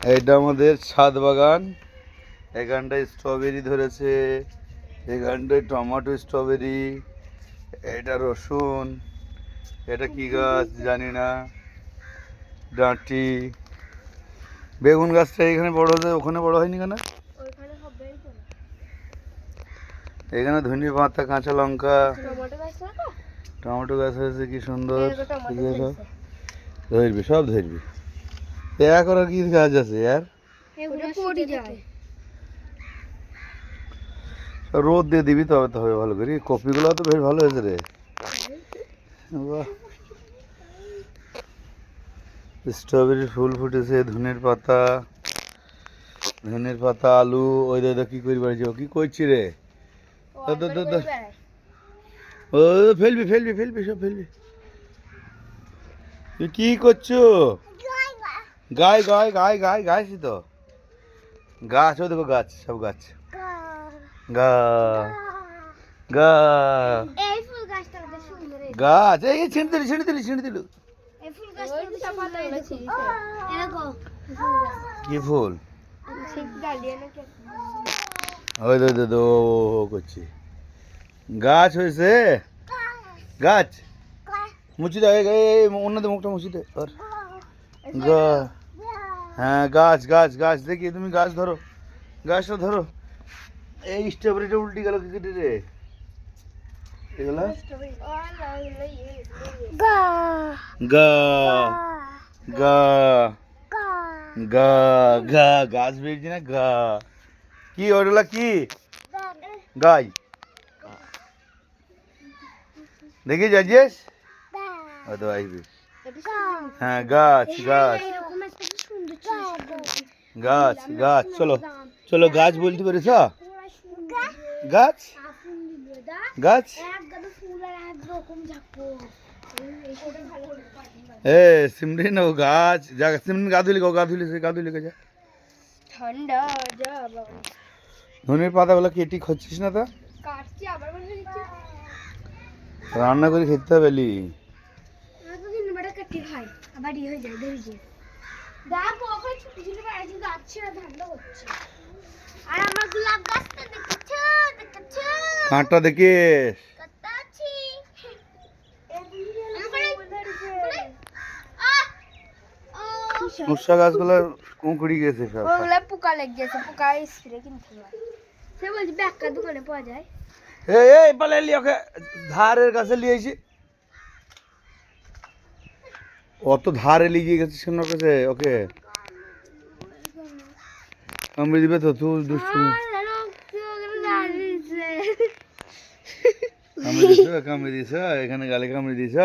এইটা আমাদের ছাদ বাগান। এখানটায় স্ট্রবেরি ধরেছে। এখানটায় টমেটো স্ট্রবেরি এটা রসুন। এটা কি গাছ জানি না। ডাঁটি। বেগুন গাছটা এখানে বড় হয়েছে ওখানে বড় হয়নি কেন? এখানে ধনে পাতা কাঁচা লঙ্কা। টমেটো গাছ হয়েছে কি সুন্দর। হয়েছে। ধরবি সব ধরবি। এক আর কি কাজ আছে আর? রোদ দিয়ে দিবি তবে তো হবে ভালো করে। কপিগুলো তো বেশ ভালো হয়েছে রে। বাহ। স্ট্রবেরি ফুল ফুটেছে ধনের পাতা ধনের পাতা আলু ওই দাদা কি করি বাড়ি যাব? কি করছি রে। ও ফেলবি ফেলবি ফেলবি সব ফেলবি। তুই কি করছ? গায় গায় গায় গায় গাইছি তো। গাছ ও দেখো গাছ সব গাছ। গা গা। এই ফুল গাছটা কত সুন্দর এই গাছ এই ছিঁড়ে দিলি ছিঁড়ে দিলি ছিঁড়ে দিলু। কি ফুল? ওই দে দে দো করছি। গাছ হয়েছে? গাছ? মুছি দে এই এই অন্যদের মুখটা মুছি দে আর গা। হ্যাঁ গাছ গাছ গাছ দেখি তুমি গাছ ধরো গাছটা ধরো এই স্ট্রবেরিটা উল্টি গেল কি কেটে রে? এগুলা? গা। গা। গা। গা। গা। গাছ বেরিয়েছে না? গা। কি ওগুলা কি? গাই। দেখি যাচ্ছিস ও তো আইবি হ্যাঁ গাছ গাছ। গাছ গাছ চলো চলো গাছ বলতে পারিস গাছ? গাছ? এ সিমরিন ও গাছ। যা সিমরিন গা ধুলি গো গা ধুলি সে গা ধুলি যা। ঠান্ডা যা ধনের পাতাগুলো কেটে খাচ্ছিস না তা? কাটছি আবার রান্না করে খেতে হবে লি। বেটা কেটে খাই আবার ইয়ে হয়ে যায় দেখি দেখো ওখানে ছোট ছোট গাছ যাচ্ছে না ঠান্ডা হচ্ছে। আর আমার গোলাপ গাছটা দেখেছ? দেখেছ? কাঁটা দেখিস? গাছগুলো কুঁকড়ি গেছে সব। ওগুলা পোকা লেগে গেছে পোকা স্প্রে কিনতে হবে সে বলছি ব্যাগটা দোকানে পাওয়া যায়? এই এই পালে লি ওকে ধারের কাছে নিয়ে এসি অত ধারে লিগিয়ে গেছে শোন কাছে ওকে? কামড়ে দিবে তো তুই দুষ্টু। কামড়ে দিছ কামড়ে দিছ এখানে গালে কামড়ে দিছ